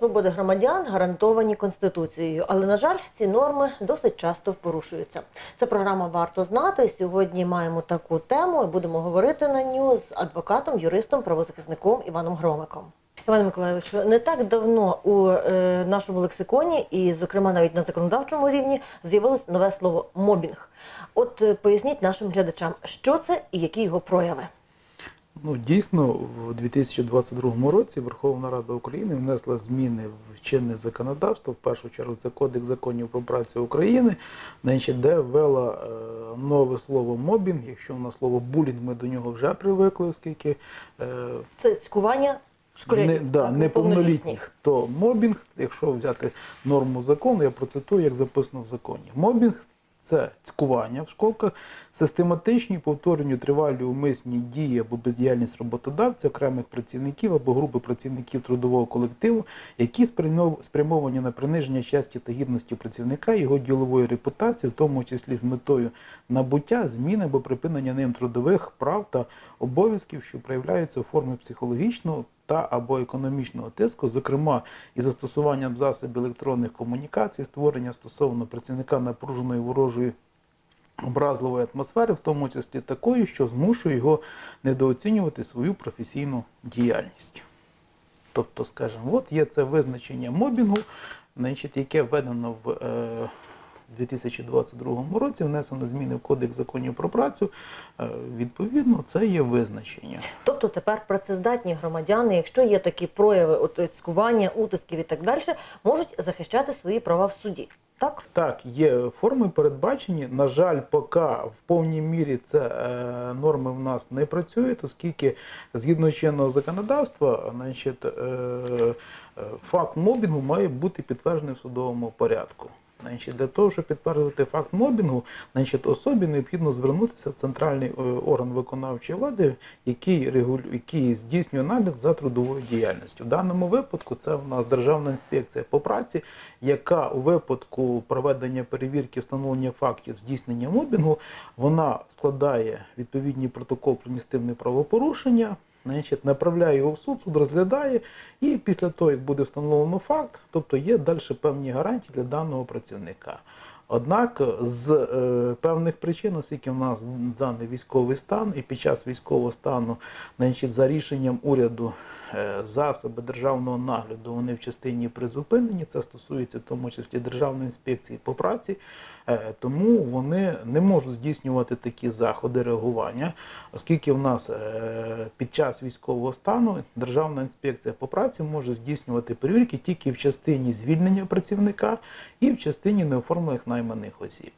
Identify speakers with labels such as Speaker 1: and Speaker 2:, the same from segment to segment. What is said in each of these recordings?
Speaker 1: свободи громадян гарантовані Конституцією, але на жаль, ці норми досить часто порушуються. Це програма варто знати. Сьогодні маємо таку тему і будемо говорити на ню з адвокатом, юристом, правозахисником Іваном Громиком. Іване Миколайовичу, не так давно у е, нашому лексиконі, і, зокрема, навіть на законодавчому рівні, з'явилось нове слово мобінг. От е, поясніть нашим глядачам, що це і які його прояви.
Speaker 2: Ну, дійсно, в 2022 році Верховна Рада України внесла зміни в чинне законодавство. В першу чергу це Кодекс законів про працю України, значить, де ввела е, нове слово мобінг. Якщо на слово булінг ми до нього вже привикли, оскільки е,
Speaker 1: Це цькування школярів.
Speaker 2: не, да, неповнолітніх, то мобінг, якщо взяти норму закону, я процитую, як записано в законі. Мобінг це цькування в школках, систематичні повторені тривалі умисні дії або бездіяльність роботодавця, окремих працівників або групи працівників трудового колективу, які спрямовані на приниження честі та гідності працівника, його ділової репутації, в тому числі з метою набуття, зміни або припинення ним трудових прав та обов'язків, що проявляються у формі психологічного та або економічного тиску, зокрема із застосуванням засобів електронних комунікацій, створення стосовно працівника напруженої ворожої образливої атмосфери, в тому числі такої, що змушує його недооцінювати свою професійну діяльність. Тобто, скажімо, от є це визначення мобінгу, значить, яке введено в е, 2022 році, внесено зміни в Кодекс законів про працю. Е, відповідно, це є визначення.
Speaker 1: Тобто тепер працездатні громадяни, якщо є такі прояви от, е, цькування, утисків і так далі, можуть захищати свої права в суді. Так?
Speaker 2: Так, є форми передбачені. На жаль, поки в повній мірі це е, норми в нас не працюють, оскільки згідно чинного законодавства, значить, е, е, факт мобінгу має бути підтверджений в судовому порядку. Значить, для того, щоб підтвердити факт мобінгу, значить, особі необхідно звернутися в центральний е, орган виконавчої влади, який регулю... який здійснює нагляд за трудовою діяльністю. В даному випадку це в нас Державна інспекція по праці, яка у випадку проведення перевірки встановлення фактів здійснення мобінгу, вона складає відповідний протокол про адміністративне правопорушення. Значить, направляє його в суд, суд розглядає, і після того, як буде встановлено факт, тобто є далі певні гарантії для даного працівника. Однак з е, певних причин, оскільки в нас даний військовий стан, і під час військового стану, значить, за рішенням уряду, е, засоби державного нагляду вони в частині призупинені. Це стосується в тому числі Державної інспекції по праці, е, тому вони не можуть здійснювати такі заходи реагування, оскільки в нас під час військового стану Державна інспекція по праці може здійснювати перевірки тільки в частині звільнення працівника і в частині неоформлених найманих осіб.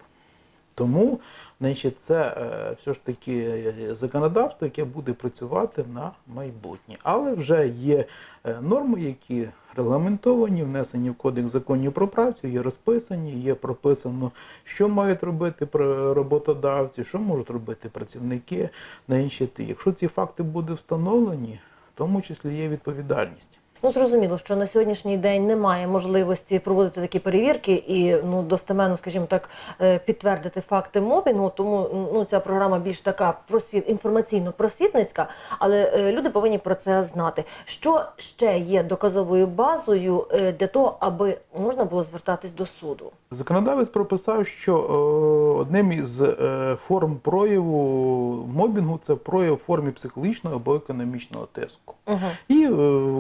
Speaker 2: Тому значить, це е, все ж таки е, законодавство, яке буде працювати на майбутнє. Але вже є е, норми, які регламентовані, внесені в Кодекс законів про працю, є розписані, є прописано, що мають робити роботодавці, що можуть робити працівники. Значить, якщо ці факти будуть встановлені, в тому числі є відповідальність.
Speaker 1: Ну зрозуміло, що на сьогоднішній день немає можливості проводити такі перевірки і ну достеменно, скажімо так, е, підтвердити факти мобінгу. Тому ну ця програма більш така просвіт інформаційно-просвітницька, але е, люди повинні про це знати. Що ще є доказовою базою е, для того, аби можна було звертатись до суду?
Speaker 2: Законодавець прописав, що одним із форм прояву мобінгу це прояв в формі психологічного або економічного тиску.
Speaker 1: Угу.
Speaker 2: І е, в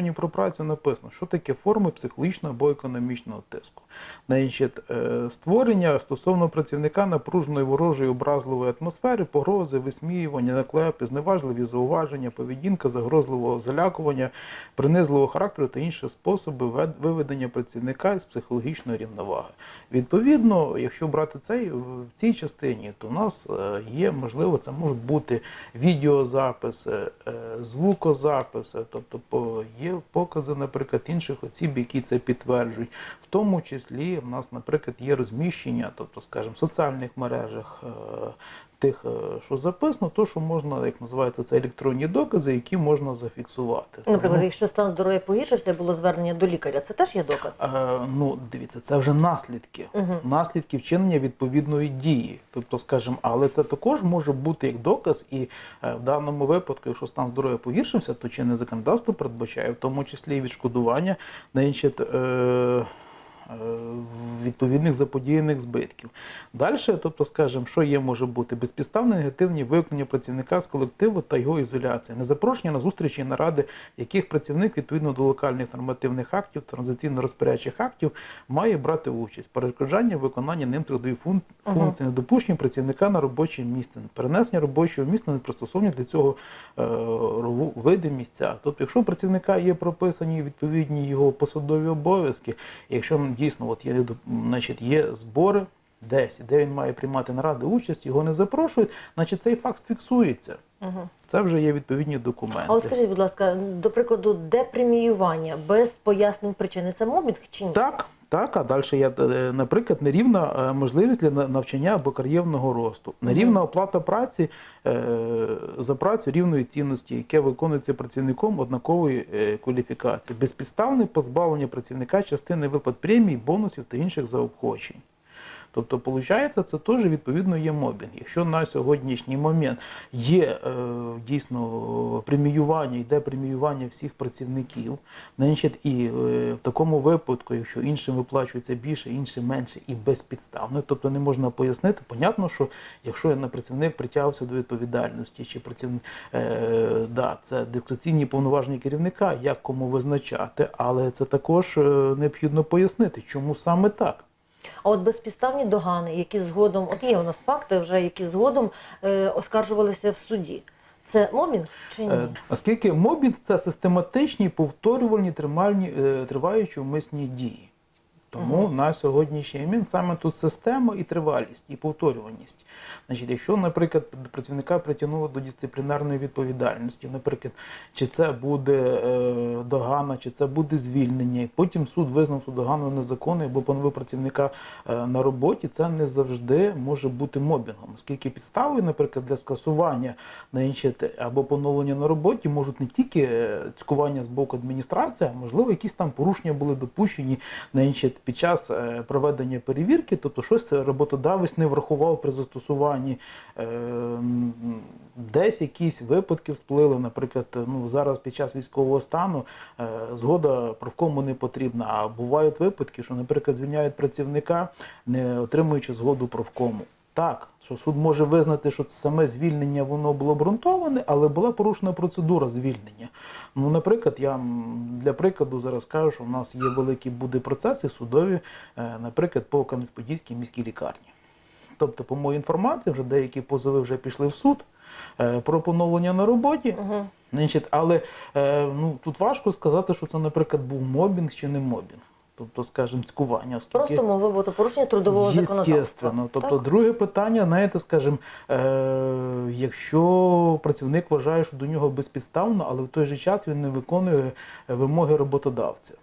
Speaker 2: Законів про працю написано, що таке форми психологічного або економічного тиску. Значить, е, створення стосовно працівника напруженої ворожої образливої атмосфери, погрози, висміювання, наклепи, зневажливі зауваження, поведінка, загрозливого залякування, принизливого характеру та інші способи виведення працівника з психологічної рівноваги. Відповідно, якщо брати цей в цій частині, то у нас е, є можливо, це можуть бути відеозаписи, е, звукозаписи, тобто по- є покази, наприклад, інших осіб, які це підтверджують. В тому числі в нас, наприклад, є розміщення, тобто, скажімо, в соціальних мережах. Тих, е, що записано, то що можна, як називається, це електронні докази, які можна зафіксувати.
Speaker 1: Наприклад,
Speaker 2: Тому-
Speaker 1: якщо стан здоров'я погіршився, було звернення до лікаря, це теж є доказ.
Speaker 2: Е, ну, дивіться, це вже наслідки.
Speaker 1: Мгм.
Speaker 2: Наслідки вчинення відповідної дії. Тобто, скажімо, але це також може бути як доказ, і е, в даному випадку, якщо стан здоров'я погіршився, то чинне законодавство передбачає, в тому числі і відшкодування значить, е, е, відповідних заподіяних збитків. Далі, тобто, скажімо, що є може бути безпідставне негативні виконання працівника з колективу та його ізоляція, незапрошення на зустрічі і наради, яких працівник відповідно до локальних нормативних актів, транзиційно-розпорядчих актів має брати участь, перешкоджання виконання ним трудових фун-
Speaker 1: Ага.
Speaker 2: недопущення працівника на робоче місце, перенесення робочого місця на непристосовані для цього е, види місця. Тобто, якщо у працівника є прописані відповідні його посадові обов'язки, якщо дійсно от є, значить, є збори десь, де він має приймати наради участь, його не запрошують, значить цей факт фіксується.
Speaker 1: Угу.
Speaker 2: Це вже є відповідні документи.
Speaker 1: А от скажіть, будь ласка, до прикладу, де преміювання без пояснень причини це мобінг чи ні?
Speaker 2: Так, так, а далі є, е, наприклад, нерівна е, можливість для навчання або кар'єрного росту, нерівна оплата праці е, за працю рівної цінності, яке виконується працівником однакової кваліфікації, безпідставне позбавлення працівника частини виплат премій, бонусів та інших заохочень. Тобто, виходить, це теж відповідно є мобінг. Якщо на сьогоднішній момент є е, дійсно преміювання, йде преміювання всіх працівників, значить, і е, в такому випадку, якщо іншим виплачується більше, іншим менше і безпідставно, тобто не можна пояснити, понятно, що якщо на працівник притягувався до відповідальності, чи працівник е, да, це дискреційні повноваження керівника, як кому визначати, але це також е, необхідно пояснити, чому саме так.
Speaker 1: А от безпідставні догани, які згодом, от є у нас факти вже, які згодом е, оскаржувалися в суді. Це мобінг чи ні?
Speaker 2: Е, Оскільки мобінг це систематичні, повторювальні тримальні, е, триваючі умисні дії. Тому на сьогоднішній момент саме тут система і тривалість, і повторюваність. Значить, якщо, наприклад, працівника притягнуло до дисциплінарної відповідальності, наприклад, чи це буде е, догана, чи це буде звільнення, і потім суд визнав цю догану незаконною або поновив працівника е, на роботі, це не завжди може бути мобінгом, оскільки підставою, наприклад, для скасування значить, або поновлення на роботі можуть не тільки е, цькування з боку адміністрації, а можливо, якісь там порушення були допущені значить, під час е, проведення перевірки, тобто щось роботодавець не врахував при застосуванні. е, Десь якісь випадки всплили, наприклад, ну зараз під час військового стану е, згода правкому не потрібна. А бувають випадки, що, наприклад, звільняють працівника, не отримуючи згоду правкому. Так, що суд може визнати, що це саме звільнення воно було обґрунтоване, але була порушена процедура звільнення. Ну, наприклад, я для прикладу зараз кажу, що в нас є великі буде процеси судові, е, наприклад, по Кам'янець-Подільській міській лікарні. Тобто, по моїй інформації, вже деякі позови вже пішли в суд е, про поновлення на роботі.
Speaker 1: Угу.
Speaker 2: Але е, ну, тут важко сказати, що це, наприклад, був мобінг чи не мобінг. Тобто, скажімо, цькування. оскільки-
Speaker 1: Просто могло бути порушення трудового законодавства.
Speaker 2: Єстественно. Тобто,
Speaker 1: Так?
Speaker 2: друге питання, знаєте, скажімо, е, якщо працівник вважає, що до нього безпідставно, але в той же час він не виконує е, вимоги роботодавця.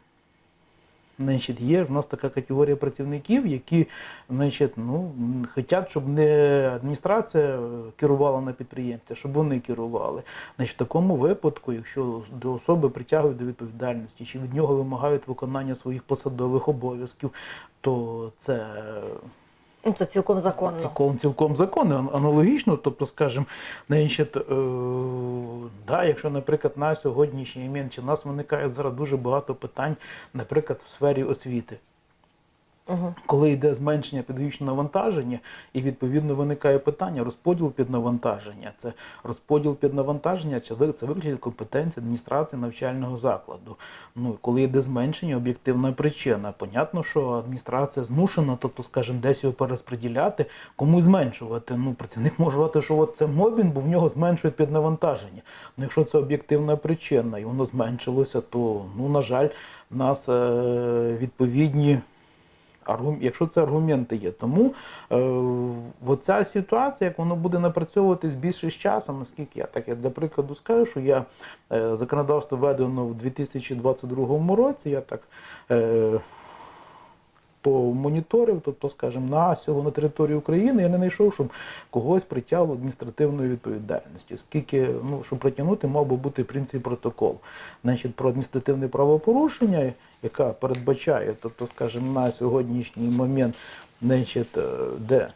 Speaker 2: Значить, є в нас така категорія працівників, які значить, ну, хочуть, щоб не адміністрація керувала на підприємця, щоб вони керували. Значить, в такому випадку, якщо до особи притягують до відповідальності, чи від нього вимагають виконання своїх посадових обов'язків, то це
Speaker 1: Ну, це цілком законно.
Speaker 2: Цілком, цілком законно, аналогічно, тобто, скажімо, значить, е, да, якщо, наприклад, на сьогоднішній момент чи у нас виникає зараз дуже багато питань, наприклад, в сфері освіти.
Speaker 1: Угу.
Speaker 2: Коли йде зменшення педагогічного навантаження, і відповідно виникає питання розподіл під навантаження. Це розподіл під навантаження, чи це виключить компетенції адміністрації навчального закладу. Ну коли йде зменшення, об'єктивна причина. Понятно, що адміністрація змушена, тобто, скажімо, десь його перерозподіляти, комусь зменшувати. Ну, працівник може вважати, що от це мобінг, бо в нього зменшують під навантаження. Ну, якщо це об'єктивна причина і воно зменшилося, то ну на жаль, нас е, відповідні. Якщо це аргументи є, тому е, ця ситуація, як воно буде напрацьовуватись більше з часом, наскільки я так я для прикладу скажу, що я е, законодавство введено в 2022 році, я так е, помоніторив, тобто, скажімо, на всього на території України я не знайшов, щоб когось притягли адміністративною відповідальністю. Оскільки, ну, щоб притягнути, мав би бути принцип протокол. Значить, про адміністративне правопорушення, яка передбачає, тобто, скажімо, на сьогоднішній момент, значить, е, де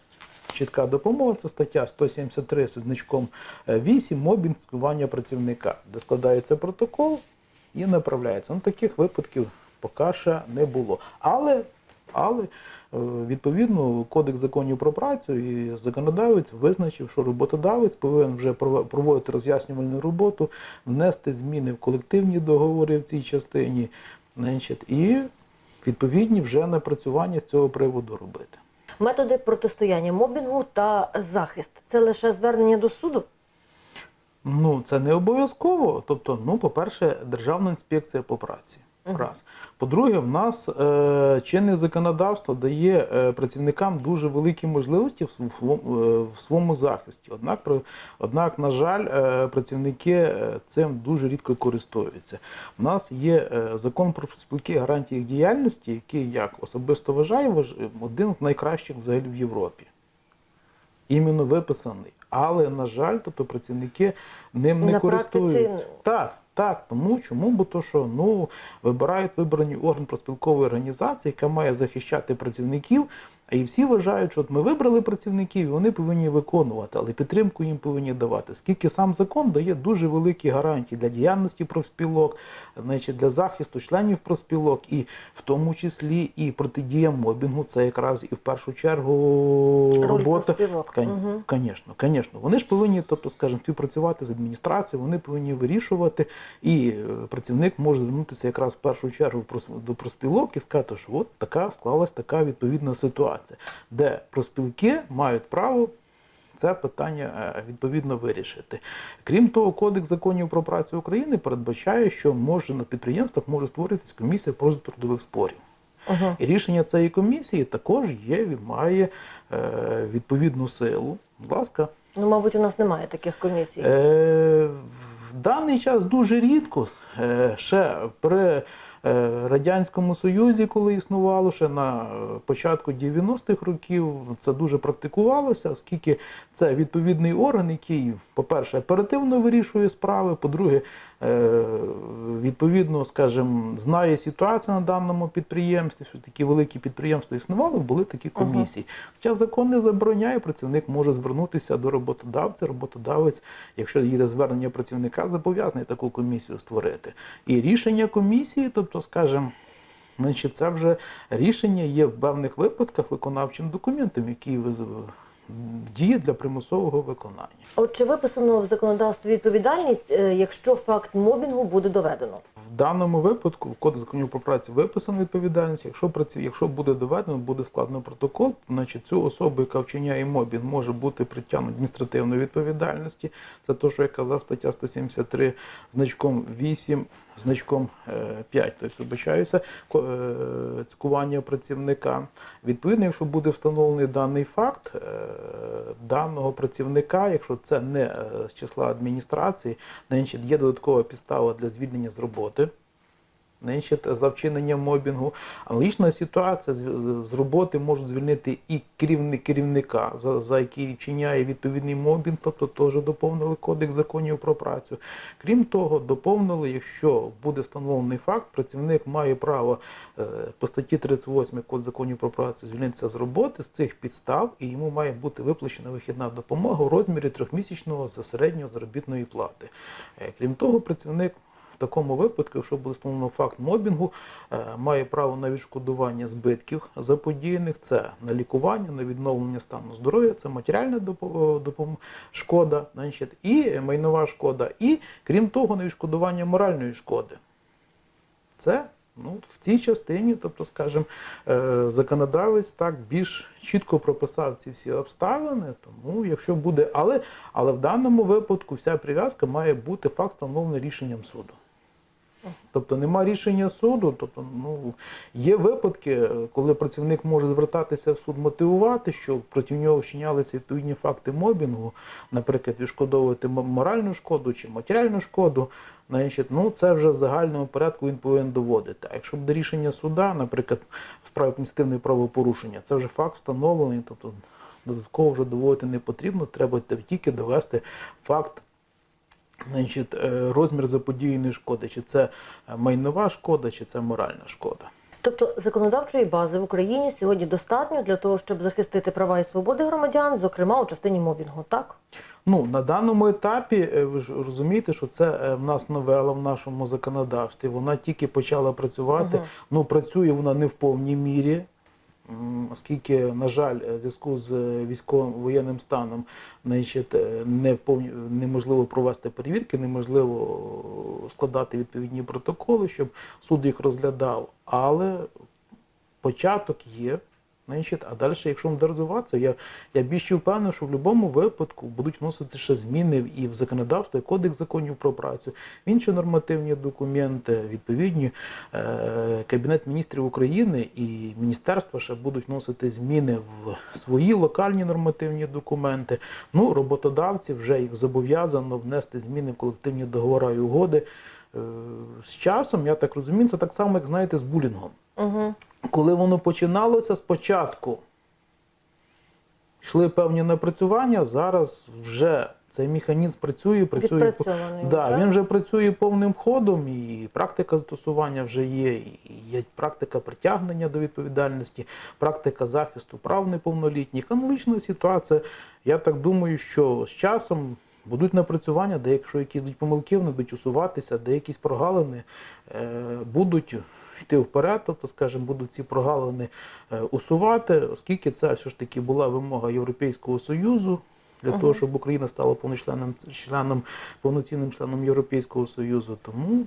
Speaker 2: чітка допомога, це стаття 173 зі значком е, 8 мобінг скування працівника, де складається протокол і направляється. Ну, таких випадків поки ще не було. Але, але е, відповідно Кодекс законів про працю і законодавець визначив, що роботодавець повинен вже проводити роз'яснювальну роботу, внести зміни в колективні договори в цій частині, і відповідні вже напрацювання з цього приводу робити.
Speaker 1: Методи протистояння мобінгу та захист це лише звернення до суду.
Speaker 2: Ну, це не обов'язково. Тобто, ну, по-перше, Державна інспекція по праці. Раз. По-друге, в нас е, чинне законодавство дає е, працівникам дуже великі можливості в своєму, е, в своєму захисті. Однак, однак, на жаль, е, працівники цим дуже рідко користуються. У нас є е, закон про спілки гарантії їх діяльності, який, як особисто вважаю, важ- один з найкращих взагалі в Європі іменно виписаний. Але, на жаль, тобто працівники ним не
Speaker 1: На практиці-
Speaker 2: користуються. Так, так. Тому чому? Бо то, що ну, вибирають вибрані орган проспілкової організації, яка має захищати працівників. І всі вважають, що от ми вибрали працівників, і вони повинні виконувати, але підтримку їм повинні давати. Оскільки сам закон дає дуже великі гарантії для діяльності профспілок, значить для захисту членів профспілок, і в тому числі і протидія мобінгу. Це якраз і в першу чергу
Speaker 1: Роль
Speaker 2: робота
Speaker 1: профспілок.
Speaker 2: Звісно, звісно. Вони ж повинні, тобто, скажімо, співпрацювати з адміністрацією, вони повинні вирішувати, і е, працівник може звернутися якраз в першу чергу до проспілок і сказати, що от така склалась така відповідна ситуація, де проспілки мають право. Це питання е, відповідно вирішити. Крім того, Кодекс законів про працю України передбачає, що може на підприємствах може створитися комісія про трудових спорів.
Speaker 1: Угу.
Speaker 2: І рішення цієї комісії також є, має е, відповідну силу. Будь ласка,
Speaker 1: Ну, мабуть, у нас немає таких комісій.
Speaker 2: Е, в даний час дуже рідко. Е, ще при Радянському Союзі, коли існувало, ще на е, початку 90-х років, це дуже практикувалося, оскільки це відповідний орган, який, по-перше, оперативно вирішує справи, по-друге, е, відповідно, скажімо, знає ситуацію на даному підприємстві, що такі великі підприємства існували, були такі
Speaker 1: Ага.
Speaker 2: комісії. Хоча закон не забороняє, працівник може звернутися до роботодавця. Роботодавець, якщо їде звернення працівника, зобов'язаний таку комісію створити. І рішення комісії, тобто, скажімо, Значить, це вже рішення є в певних випадках виконавчим документом, який діє для примусового виконання.
Speaker 1: От чи виписано в законодавстві відповідальність, е, якщо факт мобінгу буде доведено?
Speaker 2: В даному випадку в Кодексі законів про працю виписана відповідальність. Якщо праці, якщо буде доведено, буде складено протокол, значить цю особу, яка вчиняє мобінг, може бути притягнута адміністративної відповідальності. Це те, що я казав, стаття 173 значком 8, значком е, 5, тобто вбачається е, цькування працівника. Відповідно, якщо буде встановлений даний факт е, даного працівника, якщо це не е, з числа адміністрації, є додаткова підстава для звільнення з роботи. Значить, за вчинення мобінгу. Аналогічна ситуація з, роботи можуть звільнити і керівник керівника, за, за який вчиняє відповідний мобінг, тобто теж доповнили Кодекс законів про працю. Крім того, доповнили, якщо буде встановлений факт, працівник має право е, по статті 38 Код законів про працю звільнитися з роботи з цих підстав, і йому має бути виплачена вихідна допомога у розмірі трьохмісячного за середньої заробітної плати. Е, Крім того, працівник такому випадку, якщо буде встановлено факт мобінгу, е, має право на відшкодування збитків заподіяних, це на лікування, на відновлення стану здоров'я, це матеріальна допо- допом- шкода, і майнова шкода, і крім того, на відшкодування моральної шкоди. Це ну, в цій частині, тобто, скажімо, е, законодавець так більш чітко прописав ці всі обставини. Тому, якщо буде, але, але в даному випадку вся прив'язка має бути факт встановлений рішенням суду. Тобто нема рішення суду. Тобто, ну є випадки, е, коли працівник може звертатися в суд мотивувати, що проти нього вчинялися відповідні факти мобінгу, наприклад, відшкодовувати моральну шкоду чи матеріальну шкоду. Значить, ну це вже в загальному порядку він повинен доводити. А якщо буде рішення суда, наприклад, в справі адміністративне правопорушення, це вже факт встановлений, тобто додатково вже доводити не потрібно, треба тільки довести факт значить, е, розмір заподіяної шкоди, чи це майнова шкода, чи це моральна шкода.
Speaker 1: Тобто законодавчої бази в Україні сьогодні достатньо для того, щоб захистити права і свободи громадян, зокрема у частині мобінгу, так?
Speaker 2: Ну, на даному етапі, е, ви ж розумієте, що це е, в нас новела в нашому законодавстві. Вона тільки почала працювати.
Speaker 1: Мгм.
Speaker 2: Ну, працює вона не в повній мірі, оскільки, на жаль, е, в зв'язку з е, військовим воєнним станом значить, е, не повні, неможливо провести перевірки, неможливо е, складати відповідні протоколи, щоб суд їх розглядав. Але початок є. Значить, а далі, якщо буде розвиватися, я, я більше впевнений, що в будь-якому випадку будуть вносити ще зміни і в законодавство, і кодекс законів про працю, в інші нормативні документи, відповідні е, Кабінет міністрів України і міністерства ще будуть вносити зміни в свої локальні нормативні документи. Ну, роботодавці вже їх зобов'язано внести зміни в колективні договори і угоди. Е, з часом, я так розумію, це так само, як знаєте, з булінгом.
Speaker 1: Угу.
Speaker 2: Коли воно починалося спочатку, йшли певні напрацювання, зараз вже цей механізм працює, працює. Да,
Speaker 1: вже.
Speaker 2: він вже працює повним ходом, і практика застосування вже є, і є практика притягнення до відповідальності, практика захисту прав неповнолітніх. Аналогічна ситуація. Я так думаю, що з часом будуть напрацювання, де якщо якісь помилки, вони будуть усуватися, де якісь прогалини е, будуть йти вперед, тобто, скажімо, будуть ці прогалини е, усувати, оскільки це все ж таки була вимога Європейського Союзу. Для того, щоб Україна стала повночленним членом, повноцінним членом Європейського Союзу. Тому,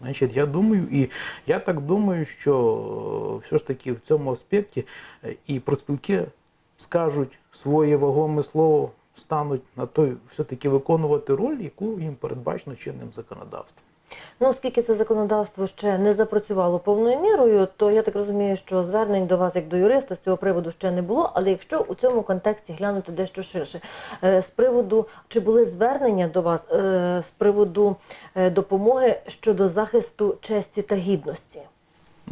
Speaker 2: значить, я думаю, і я так думаю, що все ж таки в цьому аспекті е, і проспілки скажуть своє вагоме слово, стануть на той все-таки виконувати роль, яку їм передбачено чинним законодавством.
Speaker 1: Ну, оскільки це законодавство ще не запрацювало повною мірою, то я так розумію, що звернень до вас як до юриста з цього приводу ще не було. Але якщо у цьому контексті глянути дещо ширше, е, з приводу чи були звернення до вас е, з приводу е, допомоги щодо захисту честі та гідності?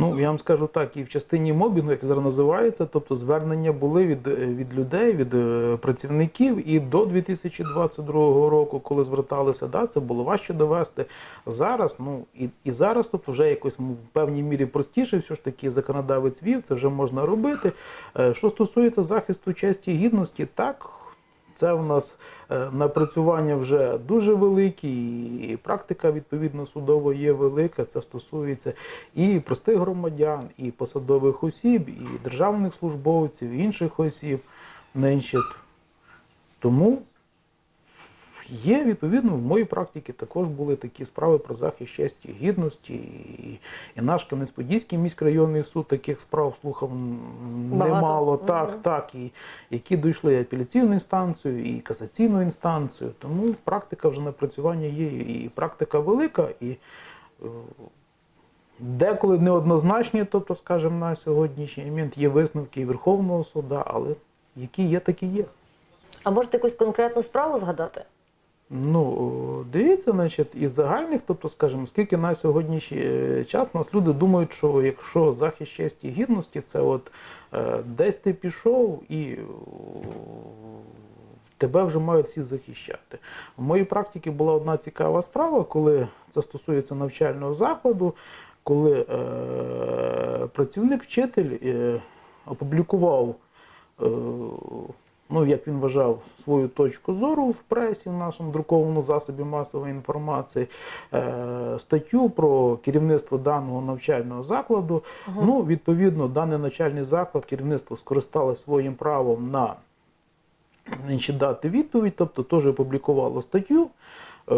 Speaker 2: Ну, я вам скажу так, і в частині мобінгу, як зараз називається, тобто звернення були від, е, від людей, від е, працівників, і до 2022 року, коли зверталися, да, це було важче довести. Зараз, ну і, і зараз, тобто вже якось в певній мірі простіше, все ж таки законодавець вів, це вже можна робити. Е, Що стосується захисту честі і гідності, так. Це в нас е, напрацювання вже дуже великі, і практика відповідно судова є велика. Це стосується і простих громадян, і посадових осіб, і державних службовців, і інших осіб. Тому є відповідно в моїй практиці також були такі справи про захист честі гідності. І, і наш Кам'янець-Подільський міськрайонний суд таких справ слухав
Speaker 1: Багато.
Speaker 2: немало.
Speaker 1: Мгм.
Speaker 2: Так, так, і які дійшли і апеляційну інстанцію, і касаційну інстанцію. Тому практика вже напрацювання є, і практика велика, і е, деколи неоднозначні, тобто, скажімо, на сьогоднішній момент є висновки і Верховного суду, але які є, такі є.
Speaker 1: А можете якусь конкретну справу згадати?
Speaker 2: Ну, дивіться, значить, із загальних, тобто, скажімо, скільки на сьогоднішній е, час нас люди думають, що якщо захист честі і гідності, це от е, десь ти пішов і тебе вже мають всі захищати. В моїй практиці була одна цікава справа, коли це стосується навчального закладу, коли е, працівник вчитель е, опублікував. Е, ну, як він вважав, свою точку зору в пресі, в нашому друкованому засобі масової інформації, е, статтю про керівництво даного навчального закладу. Ну, відповідно, даний навчальний заклад керівництво скористалося своїм правом на значить, дати відповідь, тобто теж опублікувало статтю. Е,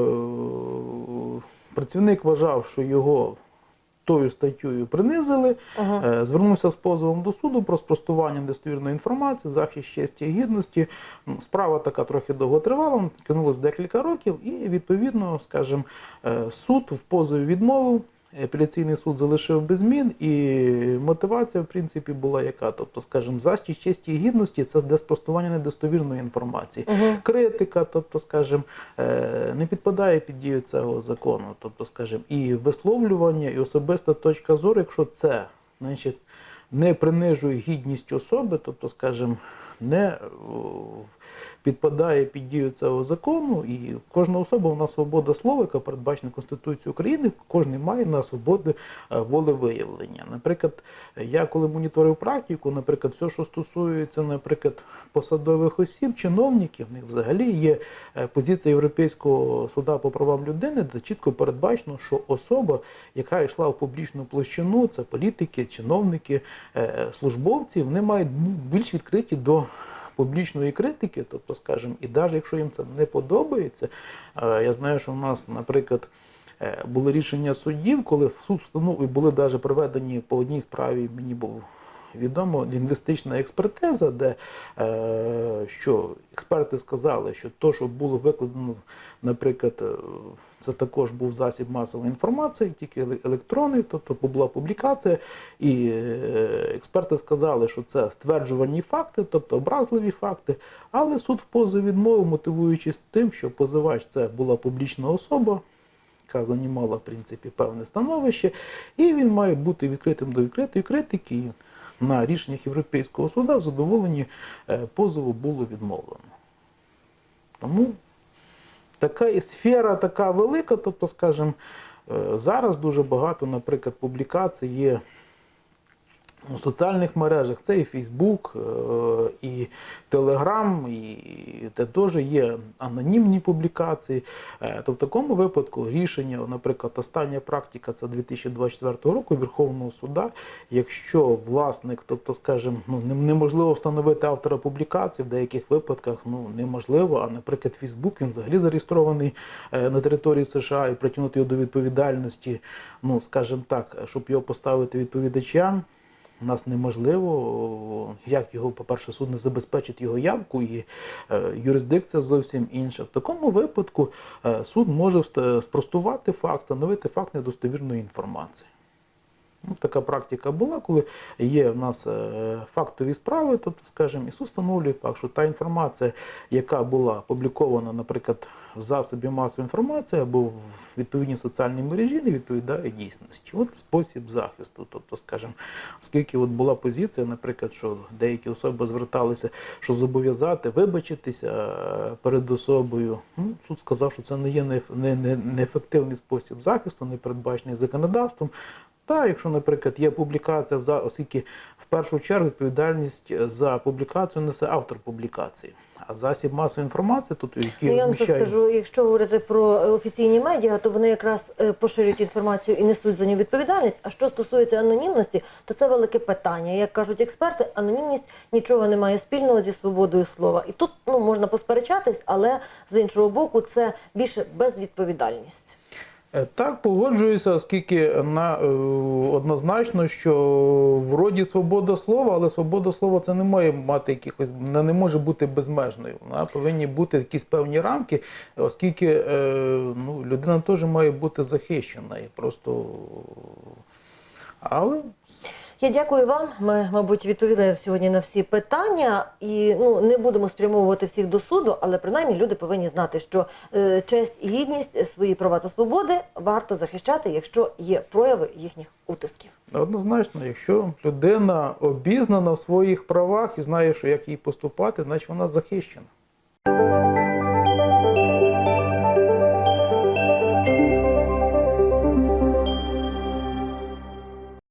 Speaker 2: працівник вважав, що його тою статтю принизили,
Speaker 1: Ага.
Speaker 2: Е, Звернувся з позовом до суду про спростування недостовірної інформації, захист честі і гідності. Справа така трохи довго тривала, кинулось декілька років, і відповідно, скажімо, е, суд в позові відмовив. Апеляційний суд залишив без змін, і мотивація, в принципі, була яка? Тобто, скажімо, захист честі і гідності це для спростування недостовірної інформації.
Speaker 1: Ага.
Speaker 2: Критика, тобто, скажімо, е, не підпадає під дію цього закону. Тобто, скажімо, і висловлювання, і особиста точка зору, якщо це значить, не принижує гідність особи, тобто, скажімо, не підпадає під дію цього закону, і кожна особа вона свобода слова, яка передбачена Конституцією України, кожен має на свободу е, волевиявлення. Наприклад, я коли моніторив практику, наприклад, все, що стосується, наприклад, посадових осіб, чиновників, в них взагалі є е, позиція Європейського суда по правам людини, де чітко передбачено, що особа, яка йшла в публічну площину, це політики, чиновники, е, службовці, вони мають більш відкриті до публічної критики, тобто, скажімо, і навіть якщо їм це не подобається, е, я знаю, що в нас, наприклад, е, були рішення суддів, коли в суд встановив, і були навіть проведені по одній справі, мені був відомо, лінгвістична експертиза, де е, що експерти сказали, що то, що було викладено, наприклад, е, це також був засіб масової інформації, тільки еле- електронний, тобто була публікація, і е, експерти сказали, що це стверджувані факти, тобто образливі факти, але суд в позові відмовив, мотивуючись тим, що позивач це була публічна особа, яка займала в принципі певне становище, і він має бути відкритим до відкритої критики. На рішеннях Європейського суду в задоволенні е, позову було відмовлено. Тому така і сфера така велика, тобто, скажімо, е, зараз дуже багато, наприклад, публікацій є у соціальних мережах. Це і Фейсбук, е, і Телеграм, і це теж є анонімні публікації. Е, То в такому випадку рішення, наприклад, остання практика це 2024 року Верховного суда. Якщо власник, тобто, скажімо, ну неможливо встановити автора публікації, в деяких випадках ну неможливо. А наприклад, Фейсбук він взагалі зареєстрований е, на території США і притягнути його до відповідальності, ну скажімо так, щоб його поставити відповідачам. У нас неможливо, як його, по-перше, суд не забезпечить його явку, і е, юрисдикція зовсім інша. В такому випадку е, суд може спростувати факт, встановити факт недостовірної інформації. Ну, така практика була, коли є в нас е, фактові справи, тобто, скажімо, і суд встановлює факт, що та інформація, яка була опублікована, наприклад, в засобі масової інформації або в відповідній соціальній мережі, не відповідає дійсності. От спосіб захисту. Тобто, скажімо, оскільки от була позиція, наприклад, що деякі особи зверталися, що зобов'язати вибачитися е, перед особою. Ну, суд сказав, що це не є нееф- не- не- неефективний спосіб захисту, не передбачений законодавством. Та, якщо, наприклад, є публікація, в за- оскільки в першу чергу відповідальність за публікацію несе автор публікації, а засіб масової інформації, тут який
Speaker 1: Ну, я вам
Speaker 2: розміщає
Speaker 1: скажу, якщо говорити про е, офіційні медіа, то вони якраз е, поширюють інформацію і несуть за нього відповідальність. А що стосується анонімності, то це велике питання. Як кажуть експерти, анонімність нічого не має спільного зі свободою слова. І тут ну можна посперечатись, але з іншого боку, це більше безвідповідальність.
Speaker 2: Е, Так, погоджуюся, оскільки на, е, однозначно, що вроді свобода слова, але свобода слова це не має мати якихось, не може бути безмежною. Вона повинні бути якісь певні рамки, оскільки е, ну, людина теж має бути захищена. І просто... Але
Speaker 1: Я дякую вам. Ми, мабуть, відповіли сьогодні на всі питання і ну не будемо спрямовувати всіх до суду, але принаймні люди повинні знати, що е, честь і гідність, е, свої права та свободи варто захищати, якщо є прояви їхніх утисків.
Speaker 2: однозначно, якщо людина обізнана в своїх правах і знає, що як їй поступати, значить вона захищена.